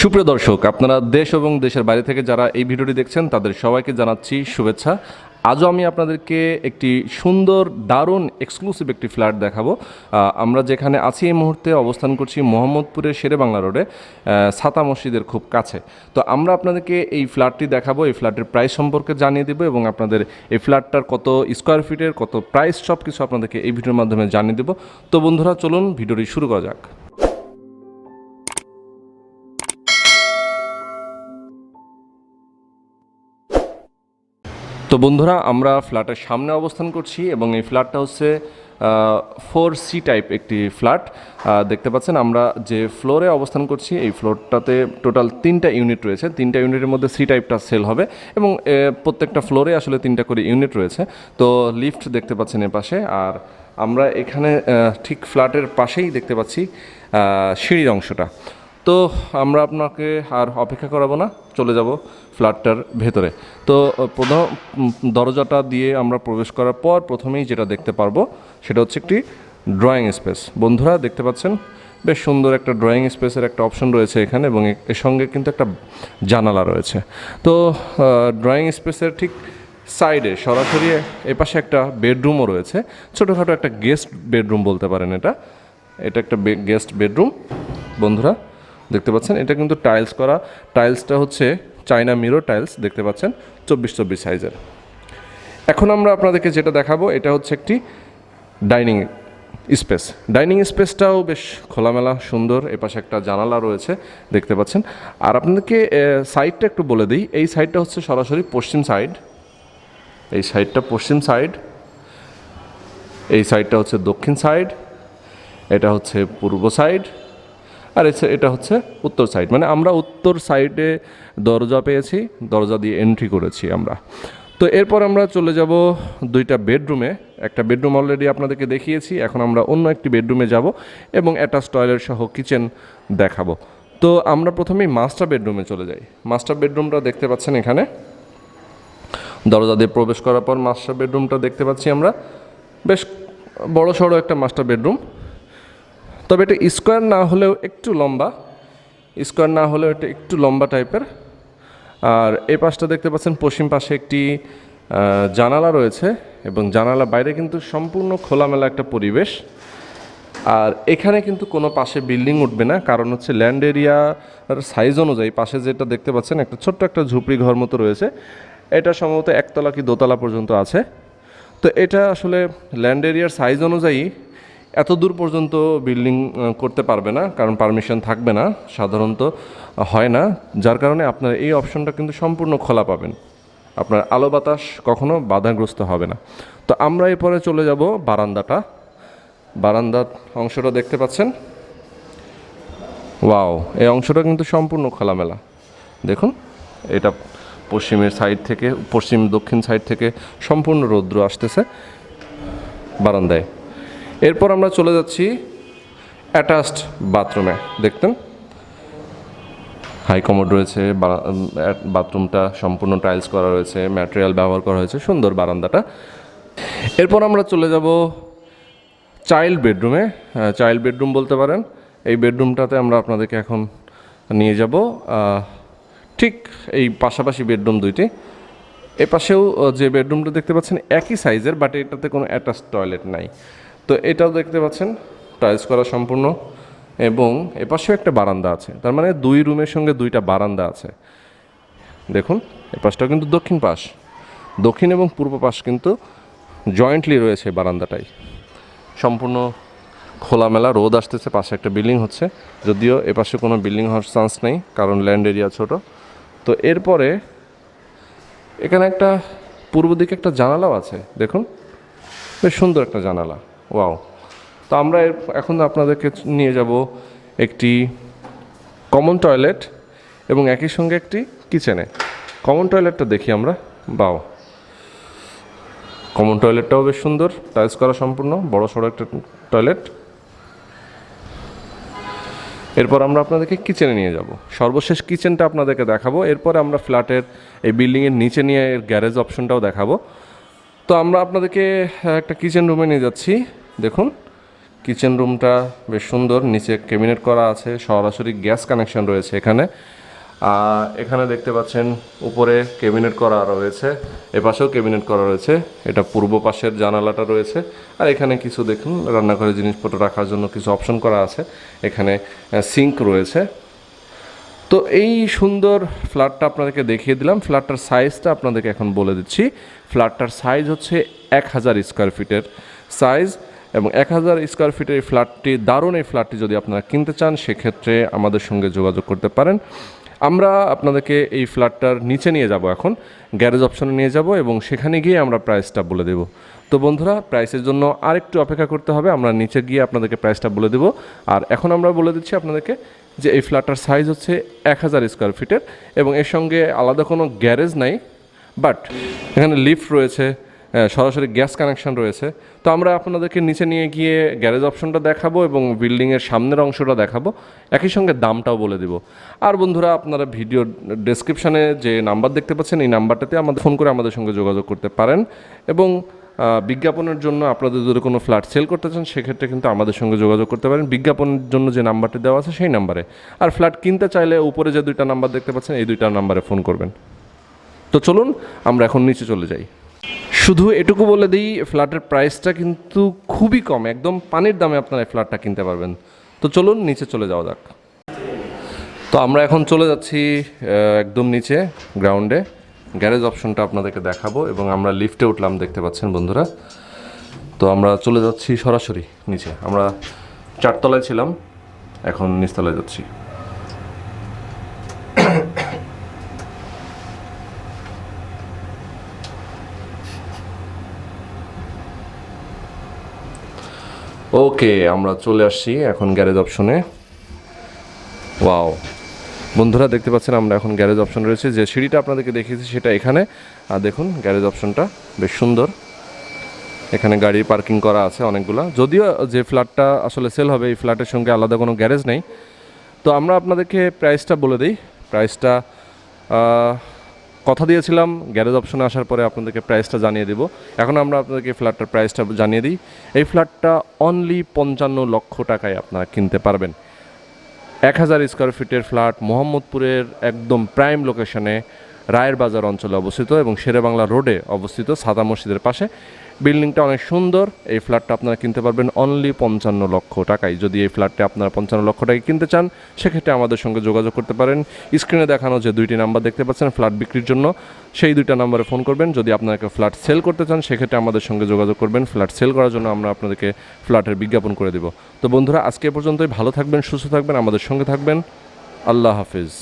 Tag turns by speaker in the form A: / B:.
A: সুপ্রিয় দর্শক, আপনারা দেশ এবং দেশের বাইরে থেকে যারা এই ভিডিওটি দেখছেন, তাদের সবাইকে জানাচ্ছি শুভেচ্ছা। আজও আমি আপনাদেরকে একটি সুন্দর, দারুণ এক্সক্লুসিভ একটি ফ্ল্যাট দেখাবো। আমরা যেখানে আছি এই মুহূর্তে অবস্থান করছি মোহাম্মদপুরের শেরে বাংলা রোডে ছাতা মসজিদের খুব কাছে। তো আমরা আপনাদেরকে এই ফ্ল্যাটটি দেখাবো, এই ফ্ল্যাটের প্রাইস সম্পর্কে জানিয়ে দেবো এবং আপনাদের এই ফ্ল্যাটটার কত স্কোয়ার ফিটের কত প্রাইস সব কিছু আপনাদেরকে এই ভিডিওর মাধ্যমে জানিয়ে দেবো। তো বন্ধুরা, চলুন ভিডিওটি শুরু করা যাক। তো বন্ধুরা, আমরা ফ্ল্যাটের সামনে অবস্থান করছি এবং এই ফ্ল্যাটটা হচ্ছে ফোর সি টাইপ একটি ফ্ল্যাট। দেখতে পাচ্ছেন আমরা যে ফ্লোরে অবস্থান করছি, এই ফ্লোরটাতে টোটাল তিনটা ইউনিট রয়েছে। তিনটা ইউনিটের মধ্যে সি টাইপটা সেল হবে এবং প্রত্যেকটা ফ্লোরে আসলে তিনটা করে ইউনিট রয়েছে। তো লিফট দেখতে পাচ্ছেন এ পাশে, আর আমরা এখানে ঠিক ফ্ল্যাটের পাশেই দেখতে পাচ্ছি সিঁড়ির অংশটা। তো আমরা আপনাকে আর অপেক্ষা করাবো না, চলে যাব ফ্ল্যাটটার ভেতরে। তো প্রথম দরজাটা দিয়ে আমরা প্রবেশ করার পর প্রথমেই যেটা দেখতে পারব, সেটা হচ্ছে একটি ড্রয়িং স্পেস বন্ধুরা, দেখতে পাচ্ছেন? বেশ সুন্দর একটা ড্রয়িং স্পেসের একটা অপশন রয়েছে এখানে এবং এর সঙ্গে কিন্তু একটা জানালা রয়েছে। তো ড্রয়িং স্পেসের ঠিক সাইডে সরাসরি এপাশে একটা বেডরুমও রয়েছে। ছোটোখাটো একটা গেস্ট বেডরুম বলতে পারেন এটা। এটা একটা গেস্ট বেডরুম বন্ধুরা দেখতে পাচ্ছেন? এটা কিন্তু টাইলস করা। টাইলসটা হচ্ছে চায়না মিরো টাইলস দেখতে পাচ্ছেন? চব্বিশ চব্বিশ সাইজের এখন আমরা আপনাদেরকে যেটা দেখাবো, এটা হচ্ছে একটি ডাইনিং স্পেস ডাইনিং স্পেসটাও বেশ খোলামেলা, সুন্দর। এপাশে একটা জানালা রয়েছে, দেখতে পাচ্ছেন? আর আপনাদেরকে সাইডটা একটু বলে দিই। এই সাইডটা হচ্ছে সরাসরি পশ্চিম সাইড এই সাইডটা পশ্চিম সাইড এই সাইডটা হচ্ছে দক্ষিণ সাইড এটা হচ্ছে পূর্ব সাইড আর এটা হচ্ছে উত্তর সাইড মানে আমরা উত্তর সাইডে দরজা পেয়েছি, দরজা দিয়ে এন্ট্রি করেছি আমরা। তো এরপর আমরা চলে যাব দুইটা বেডরুমে একটা বেডরুম অলরেডি আপনাদেরকে দেখিয়েছি, এখন আমরা অন্য একটি বেডরুমে যাব এবং অ্যাটাচ টয়লেট সহ কিচেন দেখাবো। তো আমরা প্রথমেই মাস্টার বেডরুমে চলে যাই। মাস্টার বেডরুমটা দেখতে পাচ্ছেন এখানে। দরজা দিয়ে প্রবেশ করার পর মাস্টার বেডরুমটা দেখতে পাচ্ছি আমরা। বেশ বড় সড়ো একটা মাস্টার বেডরুম তবে এটা স্কোয়ার না হলেও একটু লম্বা। স্কোয়ার না হলেও এটা একটু লম্বা টাইপের। আর এই পাশটা দেখতে পাচ্ছেন, পশ্চিম পাশে একটি জানালা রয়েছে এবং জানালা বাইরে কিন্তু সম্পূর্ণ খোলামেলা একটা পরিবেশ। আর এখানে কিন্তু কোনো পাশে বিল্ডিং উঠবে না, কারণ হচ্ছে ল্যান্ড এরিয়ার সাইজ অনুযায়ী পাশে যেটা দেখতে পাচ্ছেন, একটা ছোট্ট একটা ঝুপড়ি ঘর মতো রয়েছে। এটা সম্ভবত একতলা কি দোতলা পর্যন্ত আছে। তো এটা আসলে ল্যান্ড এরিয়ার সাইজ অনুযায়ী এত দূর পর্যন্ত বিল্ডিং করতে পারবে না, কারণ পারমিশন থাকবে না, সাধারণত হয় না। যার কারণে আপনার এই অপশনটা কিন্তু সম্পূর্ণ খোলা পাবেন। আপনার আলো বাতাস কখনো বাধাগ্রস্ত হবে না। তো আমরা এরপরে চলে যাব বারান্দাটা। বারান্দার অংশটা দেখতে পাচ্ছেন? ওয়াও, এই অংশটা কিন্তু সম্পূর্ণ খোলামেলা। দেখুন, এটা পশ্চিমের সাইড থেকে, পশ্চিম দক্ষিণ সাইড থেকে সম্পূর্ণ রৌদ্র আসতেছে বারান্দায়। এরপর আমরা চলে যাচ্ছি অ্যাটাচড বাথরুমে। দেখতেন? হাই কমোড রয়েছে বাথরুমটা সম্পূর্ণ টাইলস করা রয়েছে, ম্যাটেরিয়াল ব্যবহার করা হয়েছে, সুন্দর বারান্দাটা। এরপর আমরা চলে যাব চাইল্ড বেডরুমে। চাইল্ড বেডরুম বলতে পারেন। এই বেডরুমটাতে আমরা আপনাদেরকে এখন নিয়ে যাব। ঠিক এই পাশাপাশি বেডরুম দুইটি। এ পাশেও যে বেডরুমটা দেখতে পাচ্ছেন, একই সাইজের, বাট এটাতে কোনো অ্যাটাচ টয়লেট নাই। তো এটাও দেখতে পাচ্ছেন টাইলস করা সম্পূর্ণ এবং এপাশেও একটা বারান্দা আছে, তার মানে দুই রুমের সঙ্গে দুইটা বারান্দা আছে। দেখুন এ পাশটাও কিন্তু দক্ষিণ পাশ, দক্ষিণ এবং পূর্ব পাশ কিন্তু জয়েন্টলি রয়েছে বারান্দাটাই। সম্পূর্ণ খোলামেলা, রোদ আসতেছে, পাশে একটা বিল্ডিং হচ্ছে, যদিও এপাশে কোনো বিল্ডিং হওয়ার চান্স নেই, কারণ ল্যান্ড এরিয়া ছোট। তো এরপরে এখানে একটা পূর্ব দিকে একটা জানালাও আছে, দেখুন, বেশ সুন্দর একটা জানালা। ওয়াও তো আমরা এখন আপনাদেরকে নিয়ে যাব একটি কমন টয়লেট এবং একই সঙ্গে একটি কিচেনে কমন টয়লেটটা দেখি আমরা। বাও কমন টয়লেটটাও বেশ সুন্দর টাইলস করা সম্পূর্ণ, বড় সড়ো একটা টয়লেট এরপর আমরা আপনাদেরকে কিচেনে নিয়ে যাব। সর্বশেষ কিচেনটা আপনাদেরকে দেখাবো। এরপরে আমরা ফ্ল্যাটের এই বিল্ডিংয়ের নিচে নিয়ে এর গ্যারেজ অপশনটাও দেখাবো। তো আমরা আপনাদেরকে একটা কিচেন রুমে নিয়ে যাচ্ছি। দেখুন কিচেন রুমটা বেশ সুন্দর, নিচে ক্যাবিনেট করা আছে, সরাসরি গ্যাস কানেকশন রয়েছে এখানে। এখানে দেখতে পাচ্ছেন, উপরে ক্যাবিনেট করা রয়েছে, এপাশেও ক্যাবিনেট করা রয়েছে, এটা পূর্ব পাশের জানালাটা রয়েছে। আর এখানে কিছু, দেখুন, রান্নাঘরের জিনিসপত্র রাখার জন্য কিছু অপশন করা আছে। এখানে সিঙ্ক রয়েছে। তো এই সুন্দর ফ্ল্যাটটা আপনাদেরকে দেখিয়ে দিলাম। ফ্ল্যাটটার সাইজটা আপনাদেরকে এখন বলে দিচ্ছি। ফ্ল্যাটটার সাইজ হচ্ছে এক হাজার স্কোয়ার ফিটের সাইজ এবং এক হাজার স্কোয়ার ফিটের এই ফ্ল্যাটটি দারুণ এই ফ্ল্যাটটি যদি আপনারা কিনতে চান, সেক্ষেত্রে আমাদের সঙ্গে যোগাযোগ করতে পারেন। আমরা আপনাদেরকে এই ফ্ল্যাটটার নিচে নিয়ে যাব এখন, গ্যারেজ অপশনে নিয়ে যাব এবং সেখানে গিয়ে আমরা প্রাইসটা বলে দেব। তো বন্ধুরা প্রাইসের জন্য আরেকটু অপেক্ষা করতে হবে, আমরা নিচে গিয়ে আপনাদেরকে প্রাইসটা বলে দেব। আর এখন আমরা বলে দিচ্ছি আপনাদেরকে যে এই ফ্ল্যাটটার সাইজ হচ্ছে এক হাজার স্কোয়ার ফিটের এবং এর সঙ্গে আলাদা কোনো গ্যারেজ নাই বাট এখানে লিফট রয়েছে সরাসরি গ্যাস কানেকশন রয়েছে। তো আমরা আপনাদেরকে নিচে নিয়ে গিয়ে গ্যারেজ অপশনটা দেখাবো এবং বিল্ডিংয়ের সামনের অংশটা দেখাবো। একই সঙ্গে দামটাও বলে দিব। আর বন্ধুরা, আপনারা ভিডিও ডেসক্রিপশানে যে নাম্বার দেখতে পাচ্ছেন, এই নাম্বারটাতে আমাদের ফোন করে আমাদের সঙ্গে যোগাযোগ করতে পারেন। এবং বিজ্ঞাপনের জন্য আপনাদের যদি কোনো ফ্ল্যাট সেল করতে চান, সেক্ষেত্রে কিন্তু আমাদের সঙ্গে যোগাযোগ করতে পারেন। বিজ্ঞাপনের জন্য যে নাম্বারটি দেওয়া আছে, সেই নাম্বারে। আর ফ্ল্যাট কিনতে চাইলে উপরে যে দুইটা নাম্বার দেখতে পাচ্ছেন, এই দুইটা নাম্বারে ফোন করবেন। তো চলুন, আমরা এখন নিচে চলে যাই। শুধু এটুকু বলে দিই ফ্ল্যাটের প্রাইসটা কিন্তু খুবই কম। একদম পানির দামে আপনারা এই ফ্ল্যাটটা কিনতে পারবেন। তো চলুন নিচে চলে যাওয়া যাক। তো আমরা এখন চলে যাচ্ছি একদম নিচে গ্রাউন্ডে গ্যারেজ অপশনটা আপনাদেরকে দেখাবো এবং আমরা লিফটে উঠলাম, দেখতে পাচ্ছেন বন্ধুরা। তো আমরা চলে যাচ্ছি সরাসরি নিচে। আমরা চারতলায় ছিলাম, এখন নিচতলায় যাচ্ছি। ওকে, আমরা চলে আসছি এখন গ্যারেজ অপশনে ওয়াও বন্ধুরা, দেখতে পাচ্ছেন আমরা এখন গ্যারেজ অপশন রয়েছে। যে সিঁড়িটা আপনাদেরকে দেখিয়েছি সেটা এখানে। আর দেখুন গ্যারেজ অপশনটা বেশ সুন্দর। এখানে গাড়ি পার্কিং করা আছে অনেকগুলা। যদিও যে ফ্ল্যাটটা আসলে সেল হবে, এই ফ্ল্যাটের সঙ্গে আলাদা কোনো গ্যারেজ নেই। তো আমরা আপনাদেরকে প্রাইসটা বলে দিই। প্রাইসটা কথা দিয়েছিলাম গ্যারেজ অপশনে আসার পরে আপনাদেরকে প্রাইসটা জানিয়ে দেবো। এখন আমরা আপনাদেরকে ফ্ল্যাটটার প্রাইসটা জানিয়ে দিই। এই ফ্ল্যাটটা অনলি পঞ্চান্ন লক্ষ টাকায় আপনারা কিনতে পারবেন। এক হাজার স্কোয়ার ফিটের ফ্ল্যাট মোহাম্মদপুরের একদম প্রাইম লোকেশনে রায়ের বাজার অঞ্চলে অবস্থিত এবং শেরেবাংলা রোডে অবস্থিত সাদা মসজিদের পাশে। বিল্ডিংটা অনেক সুন্দর। এই ফ্ল্যাটটা আপনারা কিনতে পারবেন অনলি পঞ্চান্ন লক্ষ টাকায়। যদি এই ফ্ল্যাটটা আপনারা পঞ্চান্ন লক্ষ টাকায় কিনতে চান, সেক্ষেত্রে আমাদের সঙ্গে যোগাযোগ করতে পারেন। স্ক্রিনে দেখানো যে দুইটি নাম্বার দেখতে পাচ্ছেন ফ্ল্যাট বিক্রির জন্য, সেই দুইটা নাম্বারে ফোন করবেন। যদি আপনাকে ফ্ল্যাট সেল করতে চান, সেক্ষেত্রে আমাদের সঙ্গে যোগাযোগ করবেন। ফ্ল্যাট সেল করার জন্য আমরা আপনাদেরকে ফ্ল্যাটের বিজ্ঞাপন করে দেব। তো বন্ধুরা, আজকে পর্যন্তই। ভালো থাকবেন, সুস্থ থাকবেন, আমাদের সঙ্গে থাকবেন। আল্লাহ হাফিজ।